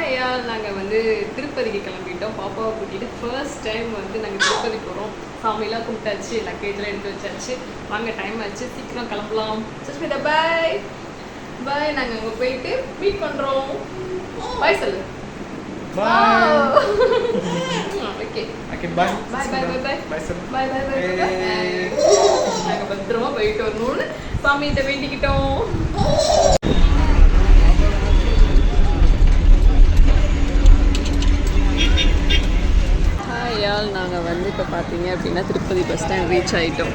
ஹாய்யா நாங்கள் வந்து திருப்பதிக்கு கிளம்பிட்டோம். பாப்பாவை கூட்டிகிட்டு ஃபர்ஸ்ட் டைம் வந்து நாங்கள் திருப்பதி போகிறோம் சாமியெல்லாம் கும்பிட்டாச்சு லக்கேஜ்லாம் எடுத்து வச்சாச்சு. வாங்க டைம் ஆச்சு. சீக்கிரம் கிளம்பலாம். சுஷ்மிதா பாய் பாய் நாங்கள் அங்கே போயிட்டு மீட் பண்ணுறோம் பாய் சொல்லு. Okay okay bye. பாய் பாய் பாய் பாய் பாய் நாங்கள் பத்திரமா போயிட்டு வரணும்னு சாமிகிட்ட வேண்டிக்கிட்டோம் ஹாயால் நாங்கள் வந்து இப்போ பார்த்தீங்க அப்படின்னா திருப்பதி பஸ் ஸ்டாண்ட் ரீச் ஆகிட்டோம்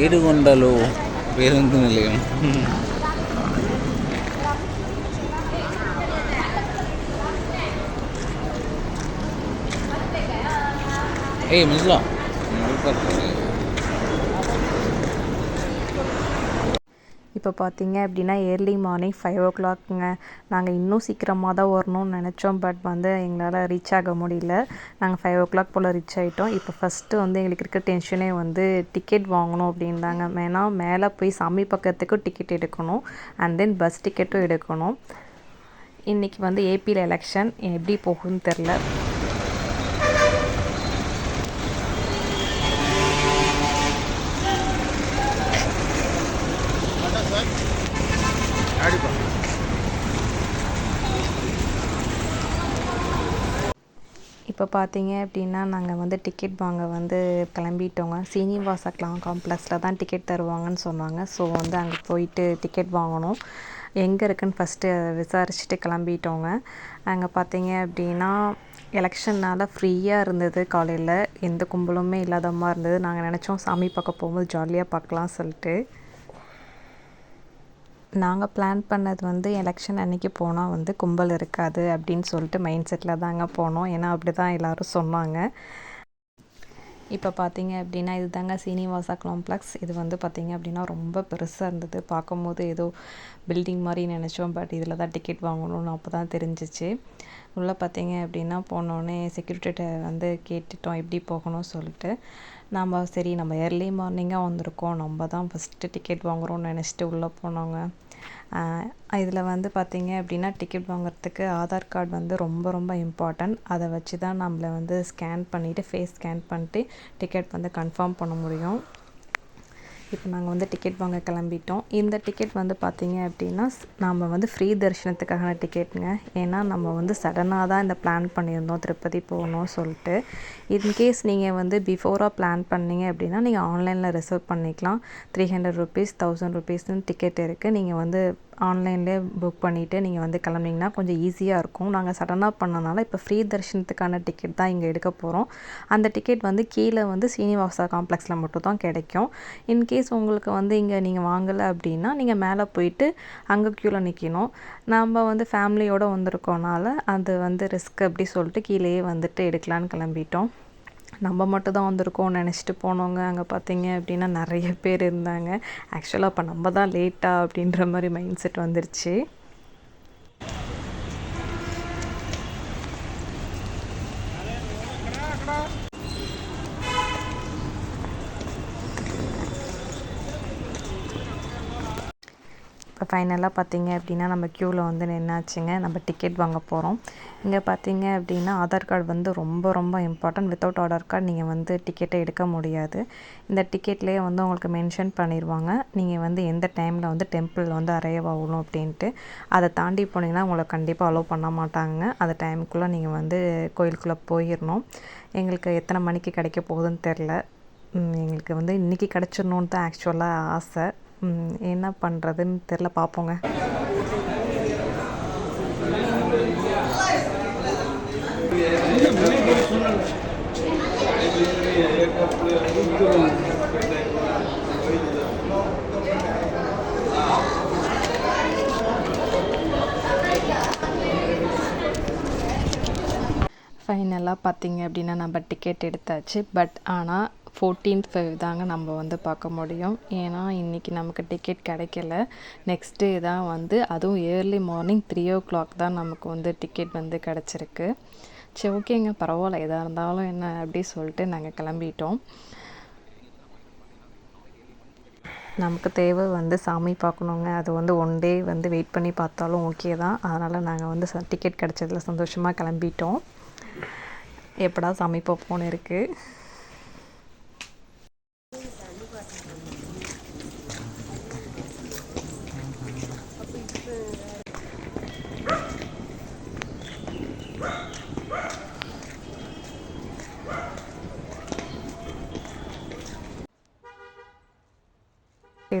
ஏடுகொண்டலோ பேருந்து நிலையம். ஏய் மிஸ்லா. இப்போ பார்த்தீங்க அப்படின்னா ஏர்லி மார்னிங் ஃபைவ் ஓ கிளாக்குங்க நாங்கள் இன்னும் சீக்கிரமாக தான் வரணும்னு நினச்சோம். பட் வந்து எங்களால் ரீச் ஆக முடியல. நாங்கள் ஃபைவ் ஓ கிளாக் போல் ரீச் ஆகிட்டோம் இப்போ ஃபஸ்ட்டு வந்து எங்களுக்கு இருக்க டென்ஷனே வந்து டிக்கெட் வாங்கணும் அப்படின்தாங்க ஏன்னா மேலே போய் சாமி பக்கத்துக்கும் டிக்கெட் எடுக்கணும். அண்ட் தென் பஸ் டிக்கெட்டும் எடுக்கணும். இன்றைக்கி வந்து ஏபியில் எலெக்ஷன் எப்படி போகும்னு தெரில. இப்போ பார்த்தீங்க அப்படின்னா நாங்கள் வந்து டிக்கெட் வாங்க வந்து கிளம்பிட்டோங்க. சீனிவாச கிளா காம்ப்ளெக்ஸில் தான் டிக்கெட் தருவாங்கன்னு சொன்னாங்க. ஸோ வந்து அங்கே போயிட்டு டிக்கெட் வாங்கணும். எங்கே இருக்குன்னு ஃபஸ்ட்டு விசாரிச்சுட்டு கிளம்பிட்டோங்க. அங்கே பார்த்தீங்க அப்படின்னா எலெக்ஷன்னால் ஃப்ரீயாக இருந்தது காலையில். எந்த கும்பலுமே இல்லாத மாதிரி இருந்தது. நாங்கள் நினச்சோம் சாமி பார்க்க போகும்போது ஜாலியாக பார்க்கலாம் சொல்லிட்டு. நாங்கள் பிளான் பண்ணது வந்து எலெக்ஷன் அன்றைக்கி போனால் வந்து கும்பல் இருக்காது அப்படின்னு சொல்லிட்டு மைண்ட் செட்டில் தாங்க போனோம். ஏன்னா அப்படி தான் எல்லோரும் சொன்னாங்க. இப்போ பார்த்தீங்க அப்படின்னா இது தாங்க சீனிவாசா காம்ப்ளெக்ஸ் இது வந்து பார்த்தீங்க அப்படின்னா ரொம்ப பெருசாக இருந்தது. பார்க்கும்போது ஏதோ பில்டிங் மாதிரி நினச்சோம். பட் இதில் தான் டிக்கெட் வாங்கணும்னு அப்போ தான் தெரிஞ்சிச்சு. உள்ளே பார்த்தீங்க அப்படின்னா போனோடனே செக்யூரிட்டிகிட்ட வந்து கேட்டுட்டோம். எப்படி போகணும் சொல்லிட்டு. நம்ம சரி நம்ம ஏர்லி மார்னிங்காக வந்திருக்கோம். நம்ம தான் ஃபஸ்ட்டு டிக்கெட் வாங்குகிறோம்னு நினச்சிட்டு உள்ளே போனோங்க. இதில் வந்து பார்த்தீங்க அப்படின்னா டிக்கெட் வாங்குறதுக்கு ஆதார் கார்டு வந்து ரொம்ப ரொம்ப இம்பார்ட்டன்ட் அதை வச்சு தான் நம்மளை வந்து ஸ்கேன் பண்ணிவிட்டு ஃபேஸ் ஸ்கேன் பண்ணிட்டு டிக்கெட் வந்து கன்ஃபார்ம் பண்ண முடியும். இப்போ நாங்கள் வந்து டிக்கெட் வாங்க கிளம்பிட்டோம். இந்த டிக்கெட் வந்து பார்த்தீங்க அப்படின்னா நம்ம வந்து ஃப்ரீ தரிசனத்துக்கான டிக்கெட்டுங்க ஏன்னா நம்ம வந்து சடனாக தான் இந்த பிளான் பண்ணியிருந்தோம். திருப்பதி போகணும் சொல்லிட்டு. இன்கேஸ் நீங்கள் வந்து பிஃபோராக பிளான் பண்ணீங்க அப்படின்னா நீங்கள் ஆன்லைனில் ரிசர்வ் பண்ணிக்கலாம். த்ரீ ஹண்ட்ரட் ருபீஸ் தௌசண்ட் ருபீஸ்னு டிக்கெட் இருக்குது நீங்கள் வந்து ஆன்லைன்லேயே புக் பண்ணிவிட்டு நீங்கள் வந்து கிளம்பிங்கன்னா கொஞ்சம் ஈஸியாக இருக்கும். நாங்கள் சடனாக பண்ணனால இப்போ ஃப்ரீ தரிசனத்துக்கான டிக்கெட் தான் இங்கே எடுக்க போகிறோம் அந்த டிக்கெட் வந்து கீழே வந்து சீனிவாசா காம்ப்ளெக்ஸில் மட்டும் தான் கிடைக்கும் இன்கேஸ் உங்களுக்கு வந்து இங்கே நீங்கள் வாங்கலை அப்படின்னா நீங்கள் மேலே போயிட்டு அங்கே க்யூவில் நிற்கணும் நம்ம வந்து ஃபேமிலியோடு வந்திருக்கோனால அது வந்து ரிஸ்க் அப்படி சொல்லிட்டு கீழேயே வந்துட்டு எடுக்கலான்னு கிளம்பிட்டோம். நம்ம மட்டும் தான் வந்திருக்கோம் நினச்சிட்டு போனவங்க அங்கே பார்த்தீங்க அப்படின்னா நிறைய பேர் இருந்தாங்க. ஆக்சுவலாக அப்போ நம்ம தான் லேட்டா அப்படின்ற மாதிரி மைண்ட் செட் வந்துருச்சு. இப்போ ஃபைனலாக பார்த்தீங்க அப்படின்னா நம்ம க்யூவில் வந்து நின்னாச்சுங்க. நம்ம டிக்கெட் வாங்க போகிறோம். இங்கே பார்த்தீங்க அப்படின்னா ஆதார் கார்டு வந்து ரொம்ப ரொம்ப இம்பார்ட்டன்ட். வித்தவுட் ஆதார் கார்டு நீங்கள் வந்து டிக்கெட்டை எடுக்க முடியாது. இந்த டிக்கெட்லேயே வந்து உங்களுக்கு மென்ஷன் பண்ணிடுவாங்க. நீங்கள் வந்து எந்த டைமில் வந்து டெம்பிள் வந்து அரைவ் ஆகணும் அப்படின்ட்டு. அதை தாண்டி போனீங்கன்னா உங்களை கண்டிப்பாக அலோவ் பண்ண மாட்டாங்க. அந்த டைமுக்குள்ளே நீங்கள் வந்து கோயிலுக்குள்ளே போயிடணும். எங்களுக்கு எத்தனை மணிக்கு கிடைக்க போகுதுன்னு தெரில. எங்களுக்கு வந்து இன்றைக்கி கிடச்சிடணுன்னு தான் ஆக்சுவலாக ஆசை. என்ன பண்ணுறதுன்னு தெரில பார்ப்போங்க ஃபைனலாக பார்த்தீங்க அப்படின்னா நம்ம டிக்கெட் எடுத்தாச்சு. பட் ஆனால் ஃபோர்டீன்த் ஃபைவ் தாங்க நம்ம வந்து பார்க்க முடியும். ஏன்னா இன்றைக்கி நமக்கு டிக்கெட் கிடைக்கல. நெக்ஸ்ட் டே தான் வந்து அதுவும் early morning three o'clock தான் நமக்கு வந்து டிக்கெட் வந்து கிடச்சிருக்கு. சரி ஓகேங்க. பரவாயில்ல. எதாக இருந்தாலும் என்ன அப்படி சொல்லிட்டு நாங்கள் கிளம்பிட்டோம். நமக்கு தேவை வந்து சாமி பார்க்கணுங்க. அது வந்து ஒன் டே வந்து வெயிட் பண்ணி பார்த்தாலும் ஓகே தான். அதனால் நாங்கள் வந்து டிக்கெட் கிடச்சதில் சந்தோஷமாக கிளம்பிட்டோம். எப்படா சாமி பார்ப்போன்னு இருக்குது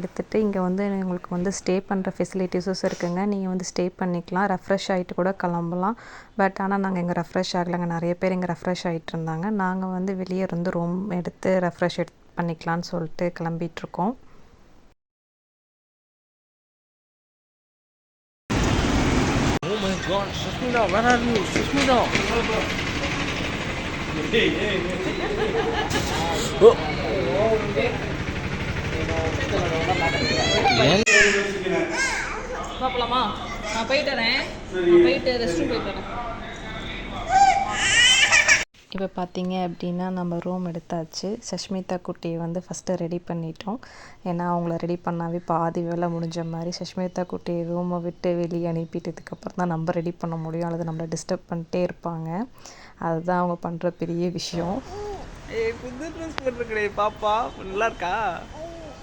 எடுத்துகிட்டு இங்கே வந்து உங்களுக்கு வந்து ஸ்டே பண்ணுற ஃபெசிலிட்டிஸும் இருக்குங்க. நீங்கள் வந்து ஸ்டே பண்ணிக்கலாம். ரெஃப்ரெஷ் ஆகிட்டு கூட கிளம்பலாம். பட் ஆனால் நாங்கள் இங்கே ரெஃப்ரெஷ் ஆகலைங்க. நிறைய பேர் இங்கே ரெஃப்ரெஷ் ஆகிட்டு இருந்தாங்க. நாங்கள் வந்து வெளியே இருந்து ரூம் எடுத்து ரெஃப்ரெஷ் எடு பண்ணிக்கலான்னு சொல்லிட்டு கிளம்பிகிட்ருக்கோம் Oh my god, Sushmita, where are you? Sushmita! Oh. பார்க்கலாமா நான் போயிட்டு வரேன். நான் போயிட்டு ரெஸ்ட் ரூம் போயிட்டு வரேன். இப்போ பார்த்தீங்க அப்படின்னா நம்ம ரூம் எடுத்தாச்சு. சஷ்மிதா குட்டியை வந்து ஃபஸ்ட்டு ரெடி பண்ணிட்டோம். ஏன்னா அவங்கள ரெடி பண்ணாவே பாதி வேலை முடிஞ்ச மாதிரி சஷ்மிதா குட்டியை ரூமை விட்டு வெளியே அனுப்பிட்டதுக்கப்புறம் தான் நம்ம ரெடி பண்ண முடியும். அல்லது நம்மளை டிஸ்டர்ப் பண்ணிட்டே இருப்பாங்க. அதுதான் அவங்க பண்ணுற பெரிய விஷயம். ஏய் புது ட்ரெஸ் போட்டிருக்கே பாப்பா. நல்லா இருக்கா?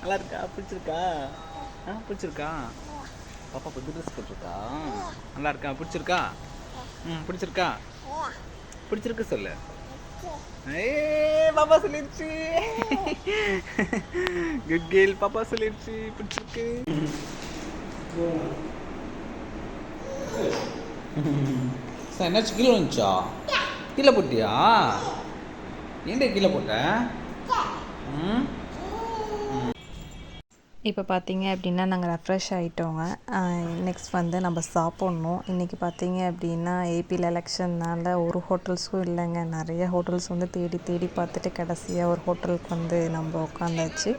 நல்லா இருக்கா பிடிச்சிருக்கா? ஆ பிடிச்சிருக்கா? பாப்பா புது ட்ரெஸ் போட்டிருக்கா? நல்லா இருக்கா பிடிச்சிருக்கா? ம் பிடிச்சிருக்கா? பிடிச்சிருக்கு சொல்லு. ஏய் பாப்பா சொல்லிடுச்சு குட் கேர்ள் பாப்பா சொல்லிடுச்சு பிடிச்சிருக்கு. சார் என்னாச்சு கீழே வந்துச்சா கீழே போட்டியா? ஏன்டா கீழே போட்ட? ம்? இப்போ பார்த்தீங்க அப்படின்னா நாங்கள் ரெஃப்ரெஷ் ஆகிட்டோங்க நெக்ஸ்ட் வந்து நம்ம சாப்பிட்ணும். இன்றைக்கி பார்த்தீங்க அப்படின்னா ஏபியில் எலெக்ஷன்னால் ஒரு ஹோட்டல்ஸும் இல்லைங்க. நிறைய ஹோட்டல்ஸ் வந்து தேடி தேடி பார்த்துட்டு கடைசியாக ஒரு ஹோட்டலுக்கு வந்து நம்ம உட்காந்தாச்சு.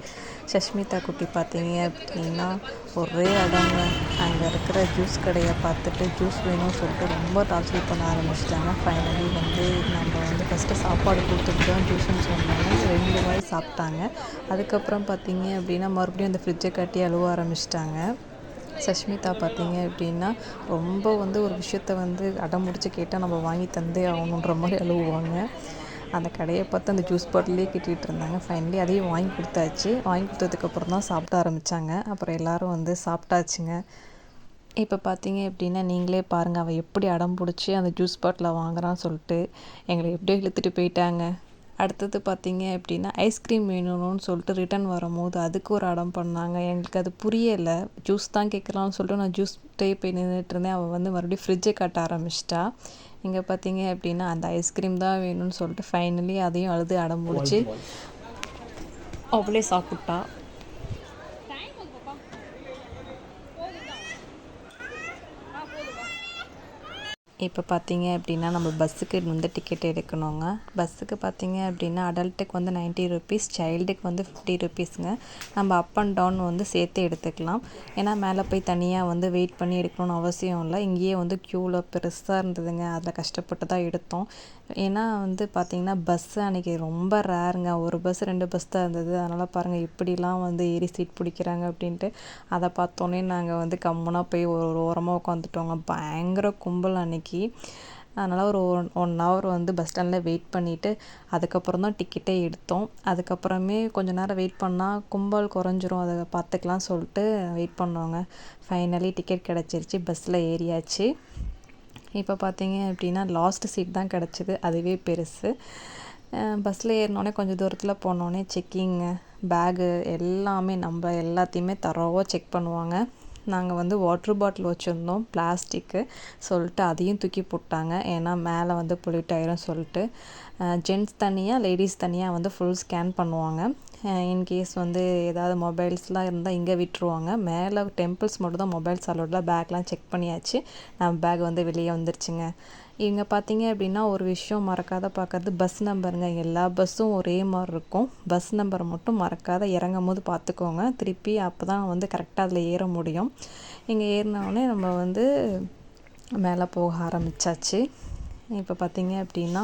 சஷ்மிதா குட்டி பார்த்தீங்க அப்படின்னா ஒரே இடங்க அங்கே இருக்கிற ஜூஸ் கடையை பார்த்துட்டு ஜூஸ் வேணும்னு சொல்லிட்டு ரொம்ப டார்ச்சர் பண்ண ஆரம்பிச்சிட்டாங்க. ஃபைனலி வந்து நம்ம வந்து ஃபஸ்ட்டு சாப்பாடு கொடுத்துட்டு தான் ஜூஸ்ன்னு சொன்னாங்க. ரெண்டு வாய் சாப்பிட்டாங்க. அதுக்கப்புறம் பார்த்தீங்க அப்படின்னா மறுபடியும் அந்த ஃப்ரிட்ஜ் கட்டி அழுவ ஆரம்பிச்சிட்டாங்க. சஷ்மிதா பார்த்தீங்க அப்படின்னா ரொம்ப வந்து ஒரு விஷயத்த வந்து அடம் முடிச்சு கேட்டால் நம்ம வாங்கி தந்தே ஆகணுன்ற மாதிரி அழுவுவாங்க. அந்த கடையை பார்த்து அந்த ஜூஸ் பாட்டிலே கிட்டிகிட்டு இருந்தாங்க. ஃபைனலி அதையும் வாங்கி கொடுத்தாச்சு. வாங்கி கொடுத்ததுக்கப்புறம் தான் சாப்பிட ஆரம்பித்தாங்க அப்புறம் எல்லோரும் வந்து சாப்பிட்டாச்சுங்க. இப்போ பார்த்தீங்க அப்படின்னா நீங்களே பாருங்கள் அவள் எப்படி அடம் பிடிச்சி அந்த ஜூஸ் பாட்டில் வாங்குறான்னு சொல்லிட்டு எங்களை எப்படியோ இழுத்துட்டு போயிட்டாங்க. அடுத்தது பார்த்தீங்க அப்படின்னா ஐஸ்கிரீம் வேணும்னு சொல்லிட்டு ரிட்டன் வரும்போது அதுக்கு ஒரு அடம் பண்ணாங்க. எங்களுக்கு அது புரியலை. ஜூஸ் தான் கேட்குறான்னு சொல்லிட்டு நான் ஜூஸ் டே போய் நின்றுட்டு இருந்தேன். அவள் வந்து மறுபடியும் ஃப்ரிட்ஜை காட்ட ஆரம்பிச்சிட்டா. இங்கே பார்த்தீங்க அப்படின்னா அந்த ஐஸ்கிரீம் தான் வேணும்னு சொல்லிட்டு ஃபைனலி அதையும் அழுது அடம் பிடிச்சி அவளே சாப்பிட்டா. இப்போ பார்த்தீங்க அப்படின்னா நம்ம பஸ்ஸுக்கு வந்து டிக்கெட் எடுக்கணுங்க. பஸ்ஸுக்கு பார்த்தீங்க அப்படின்னா அடல்ட்டுக்கு வந்து நைன்ட்டி ருபீஸ் சைல்டுக்கு வந்து ஃபிஃப்டி ருபீஸுங்க நம்ம அப் அண்ட் டவுன் வந்து சேர்த்து எடுத்துக்கலாம். ஏன்னா மேலே போய் தனியாக வந்து வெயிட் பண்ணி எடுக்கணும்னு அவசியம் இல்லை. இங்கேயே வந்து க்யூவில் பெருசாக இருந்ததுங்க. அதில் கஷ்டப்பட்டு தான் எடுத்தோம். ஏன்னா வந்து பார்த்திங்கன்னா பஸ்ஸு அன்றைக்கி ரொம்ப ரேருங்க ஒரு பஸ் ரெண்டு பஸ் தான் இருந்தது. அதனால் பாருங்கள் இப்படிலாம் வந்து ஏறி சீட் பிடிக்கிறாங்க அப்படின்ட்டு. அதை பார்த்தோன்னே நாங்கள் வந்து கம்முனாக போய் ஒரு ஓரமாக உட்காந்துட்டோங்க. பயங்கர கும்பல் அன்னைக்கு அதனால் ஒரு ஒன் ஒன் ஹவர் வந்து பஸ் ஸ்டாண்டில் வெயிட் பண்ணிவிட்டு அதுக்கப்புறம் தான் டிக்கெட்டே எடுத்தோம். அதுக்கப்புறமே கொஞ்ச நேரம் வெயிட் பண்ணால் கும்பல் குறைஞ்சிரும் அதை பார்த்துக்கலாம் சொல்லிட்டு வெயிட் பண்ணோங்க. ஃபைனலி டிக்கெட் கிடச்சிருச்சு பஸ்ஸில் ஏறியாச்சு. இப்போ பார்த்தீங்க அப்படின்னா லாஸ்ட் சீட் தான் கிடச்சிது அதுவே பெருசு. பஸ்ஸில் ஏறினோடனே கொஞ்சம் தூரத்தில் போனோடனே செக்கிங்கு பேகு எல்லாமே நம்ம எல்லாத்தையுமே தரோவாக செக் பண்ணுவாங்க. நாங்கள் வந்து வாட்ரு பாட்டில் வச்சுருந்தோம் பிளாஸ்டிக்கு சொல்லிட்டு அதையும் தூக்கி போட்டாங்க. ஏன்னா மேலே வந்து புளிட்டாயிரும் ஆயிரும் சொல்லிட்டு. ஜென்ட்ஸ் தனியாக லேடிஸ் தனியாக வந்து ஃபுல் ஸ்கேன் பண்ணுவாங்க. இன்கேஸ் வந்து ஏதாவது மொபைல்ஸ்லாம் இருந்தால் இங்கே விட்டுருவாங்க. மேலே டெம்பிள்ஸ் மட்டும் தான் மொபைல்ஸ் அலோடில் பேக்லாம் செக் பண்ணியாச்சு. நம்ம பேக் வந்து வெளியே வந்துருச்சுங்க. இங்கே பார்த்தீங்க அப்படின்னா ஒரு விஷயம் மறக்காத பார்க்குறது பஸ் நம்பருங்க எல்லா பஸ்ஸும் ஒரே மாதிரி இருக்கும். பஸ் நம்பரை மட்டும் மறக்காத இறங்கும் போது பார்த்துக்கோங்க திருப்பி அப்போ தான் வந்து கரெக்டாக அதில் ஏற முடியும். இங்கே ஏறினவுடனே நம்ம வந்து மேலே போக ஆரம்பித்தாச்சு இப்போ பார்த்தீங்க அப்படின்னா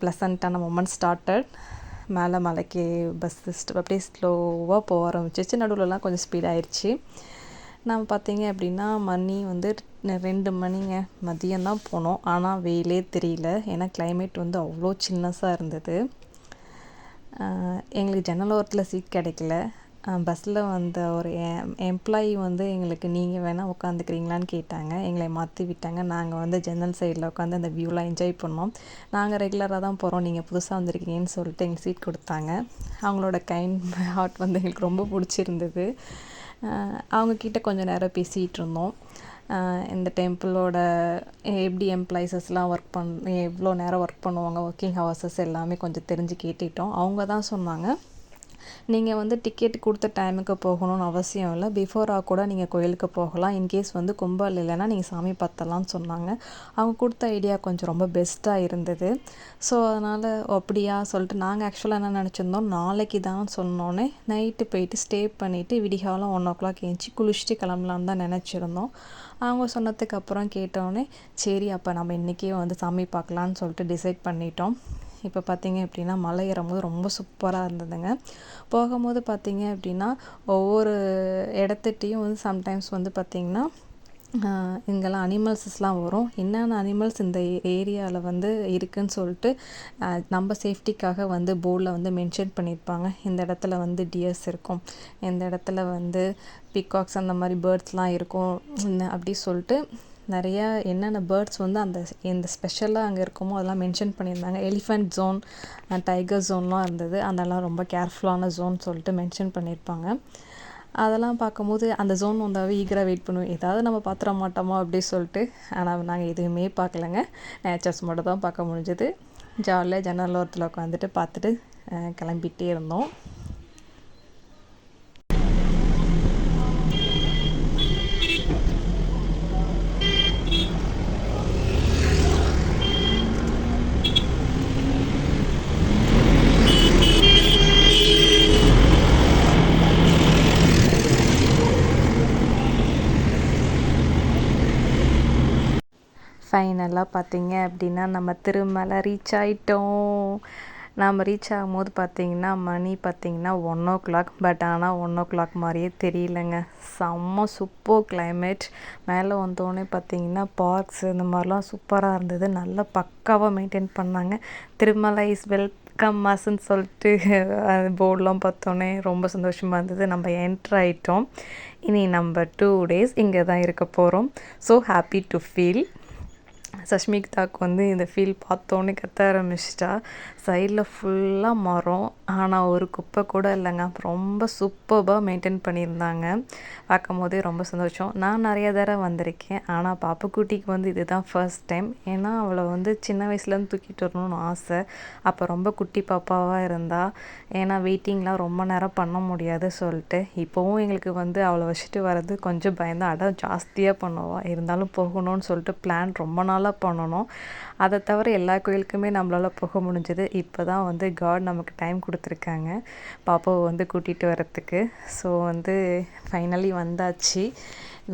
ப்ளசண்ட்டான மொமெண்ட் ஸ்டார்டட் மேலே மலைக்கு பஸ் அப்படியே ஸ்லோவாக போக ஆரம்பிச்சிச்சு. நடுவில்லாம் கொஞ்சம் ஸ்பீடாகிடுச்சு நான் நம்ம பார்த்தீங்க அப்படின்னா மணி வந்து ரெண்டு மணிங்க மதியம் தான் போனோம். ஆனால் வெயிலே தெரியல. ஏன்னா கிளைமேட் வந்து அவ்வளோ சின்னஸாக இருந்தது. எங்களுக்கு ஜன்னல் ஓரத்தில் சீட் கிடைக்கல பஸ்ஸில் வந்த ஒரு எம்ப்ளாயி வந்து எங்களுக்கு நீங்கள் வேணால் உட்காந்துக்கிறீங்களான்னு கேட்டாங்க. எங்களை மாற்றி விட்டாங்க. நாங்கள் வந்து ஜன்னல் சைடில் உட்காந்து அந்த வியூலாம் என்ஜாய் பண்ணோம். நாங்கள் ரெகுலராக தான் போகிறோம் நீங்கள் புதுசாக வந்திருக்கீங்கன்னு சொல்லிட்டு எங்களுக்கு சீட் கொடுத்தாங்க. அவங்களோட கைண்ட் ஹார்ட் வந்து எங்களுக்கு ரொம்ப பிடிச்சிருந்தது. அவங்கக்கிட்ட கொஞ்சம் நேரம் பேசிகிட்டு இருந்தோம் இந்த டெம்பிளோட எப்படி எம்ப்ளாய்ஸஸ்லாம் ஒர்க் பண் எவ்வளோ நேரம் ஒர்க் பண்ணுவாங்க ஒர்க்கிங் ஹவர்ஸஸ் எல்லாமே கொஞ்சம் தெரிஞ்சு கேட்டுக்கிட்டோம். அவங்க தான் சொன்னாங்க நீங்கள் வந்து டிக்கெட் கொடுத்த டைமுக்கு போகணும்னு அவசியம் இல்லை. பிஃபோராக கூட நீங்கள் கோயிலுக்கு போகலாம். இன்கேஸ் வந்து கும்பல் இல்லைன்னா நீங்கள் சாமி பார்த்தலாம்னு சொன்னாங்க. அவங்க கொடுத்த ஐடியா கொஞ்சம் ரொம்ப பெஸ்ட்டாக இருந்தது. ஸோ அதனால் அப்படியா சொல்லிட்டு நாங்கள் ஆக்சுவலாக என்ன நினச்சிருந்தோம்? நாளைக்கு தான் சொன்னோன்னே நைட்டு போயிட்டு ஸ்டே பண்ணிவிட்டு விடிகாலம் ஒன் ஓ கிளாக் ஏஞ்சி குளிச்சுட்டு கிளம்பலான்னு தான் நினச்சிருந்தோம். அவங்க சொன்னதுக்கு அப்புறம் கேட்டோடனே சரி அப்போ நம்ம இன்றைக்கே வந்து சாமி பார்க்கலான்னு சொல்லிட்டு டிசைட் பண்ணிட்டோம். இப்போ பார்த்தீங்க அப்படின்னா மலை ஏறும்போது ரொம்ப சூப்பராக இருந்ததுங்க. போகும்போது பார்த்தீங்க அப்படின்னா ஒவ்வொரு இடத்துட்டையும் வந்து சம்டைம்ஸ் வந்து பார்த்திங்கன்னா இங்கெல்லாம் அனிமல்ஸஸ்லாம் வரும். என்னென்ன அனிமல்ஸ் இந்த ஏரியாவில் வந்து இருக்குன்னு சொல்லிட்டு நம்ம சேஃப்டிக்காக வந்து போர்டில் வந்து மென்ஷன் பண்ணியிருப்பாங்க. இந்த இடத்துல வந்து டியர்ஸ் இருக்கும். இந்த இடத்துல வந்து பிகாக்ஸ் அந்த மாதிரி பேர்ட்ஸ்லாம் இருக்கும். அப்படி சொல்லிட்டு நிறையா என்னென்ன பேர்ட்ஸ் வந்து அந்த இந்த ஸ்பெஷலாக அங்கே இருக்குமோ அதெல்லாம் மென்ஷன் பண்ணியிருந்தாங்க. எலிஃபண்ட் ஜோன் டைகர் ஜோன்லாம் இருந்தது. அதெல்லாம் ரொம்ப கேர்ஃபுல்லான ஜோன் சொல்லிட்டு மென்ஷன் பண்ணியிருப்பாங்க. அதெல்லாம் பார்க்கும்போது அந்த ஜோன் வந்தாவே ஈகராக வெயிட் பண்ணுவோம் ஏதாவது நம்ம பார்த்துட மாட்டோமா அப்படின்னு சொல்லிட்டு ஆனால் நாங்கள் எதுவுமே பார்க்கலங்க. நேச்சர்ஸ் மட்டும் தான் பார்க்க முடிஞ்சது. ஜாலியாக ஜன்னல் ஓரத்தில் உட்காந்துட்டு பார்த்துட்டு கிளம்பிகிட்டே கிளம்பிட்டே இருந்தோம். ஃபைனலாக பார்த்தீங்க அப்படின்னா நம்ம திருமலை ரீச் ஆயிட்டோம். நாம் ரீச் ஆகும்போது பார்த்தீங்கன்னா மணி பார்த்தீங்கன்னா ஒன் ஓ கிளாக் பட் ஆனால் ஒன் ஓ கிளாக் மாதிரியே தெரியலங்க. செம்ம சூப்பர் கிளைமேட் மேலே வந்தோடனே பார்த்தீங்கன்னா பார்க்ஸ் இந்த மாதிரிலாம் சூப்பராக இருந்தது. நல்லா பக்காவாக மெயின்டைன் பண்ணாங்க. திருமலை இஸ் வெல்கம் மாஸ்ன்னு சொல்லிட்டு போர்டெலாம் பார்த்தோன்னே ரொம்ப சந்தோஷமாக இருந்தது. நம்ம என்ட்ரு ஆகிட்டோம் இனி நம்ம டூ டேஸ் இங்கே தான் இருக்க போகிறோம் ஸோ ஹாப்பி டு ஃபீல் சஷ்மிக்தாக்கு வந்து இந்த ஃபீல் பார்த்தோன்னே கத்த ஆரம்பிச்சிட்டா. சைடில் ஃபுல்லாக மரம் ஆனால் ஒரு குப்பை கூட இல்லைங்க. ரொம்ப சூப்பராக மெயின்டைன் பண்ணியிருந்தாங்க. பார்க்கும் போதே ரொம்ப சந்தோஷம். நான் நிறைய தடவை வந்திருக்கேன். ஆனால் பாப்புக்குட்டிக்கு வந்து இதுதான் ஃபர்ஸ்ட் டைம் ஏன்னா அவளை வந்து சின்ன வயசுலேருந்து தூக்கிட்டு வரணும்னு ஆசை. அப்போ ரொம்ப குட்டி பாப்பாவாக இருந்தா. ஏன்னா வெயிட்டிங்லாம் ரொம்ப நேரம் பண்ண முடியாது சொல்லிட்டு. இப்போவும் எங்களுக்கு வந்து அவளை வச்சுட்டு வர்றது கொஞ்சம் பயந்தான் அடம் ஜாஸ்தியாக பண்ணுவாள் இருந்தாலும் போகணும்னு சொல்லிட்டு பிளான் ரொம்ப நாள் நாளாக பண்ணணும். அதை தவிர எல்லா கோயிலுக்குமே நம்மளால் போக முடிஞ்சது. இப்போ தான் வந்து காட் நமக்கு டைம் கொடுத்துருக்காங்க. பாப்பாவை வந்து கூட்டிகிட்டு வரத்துக்கு ஸோ வந்து ஃபைனலி வந்தாச்சு.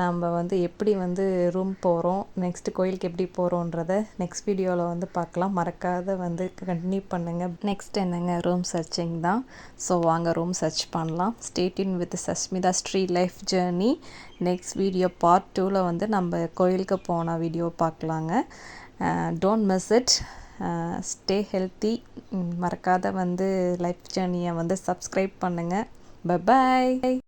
நம்ம வந்து எப்படி வந்து ரூம் போகிறோம் நெக்ஸ்ட் கோயிலுக்கு எப்படி போகிறோன்றத நெக்ஸ்ட் வீடியோவில் வந்து பார்க்கலாம். மறக்காத வந்து கண்டினியூ பண்ணுங்கள் நெக்ஸ்ட் என்னங்க? ரூம் சர்ச்சிங் தான். ஸோ வாங்க ரூம் சர்ச் பண்ணலாம். Stay tuned with Sasmita ஸ்ட்ரீ life journey next video part டூவில் வந்து நம்ம கோயிலுக்கு போன வீடியோ பார்க்கலாங்க. Don't miss it stay healthy மறக்காத வந்து லைஃப் ஜேர்னியை வந்து சப்ஸ்கிரைப் பண்ணுங்கள் பை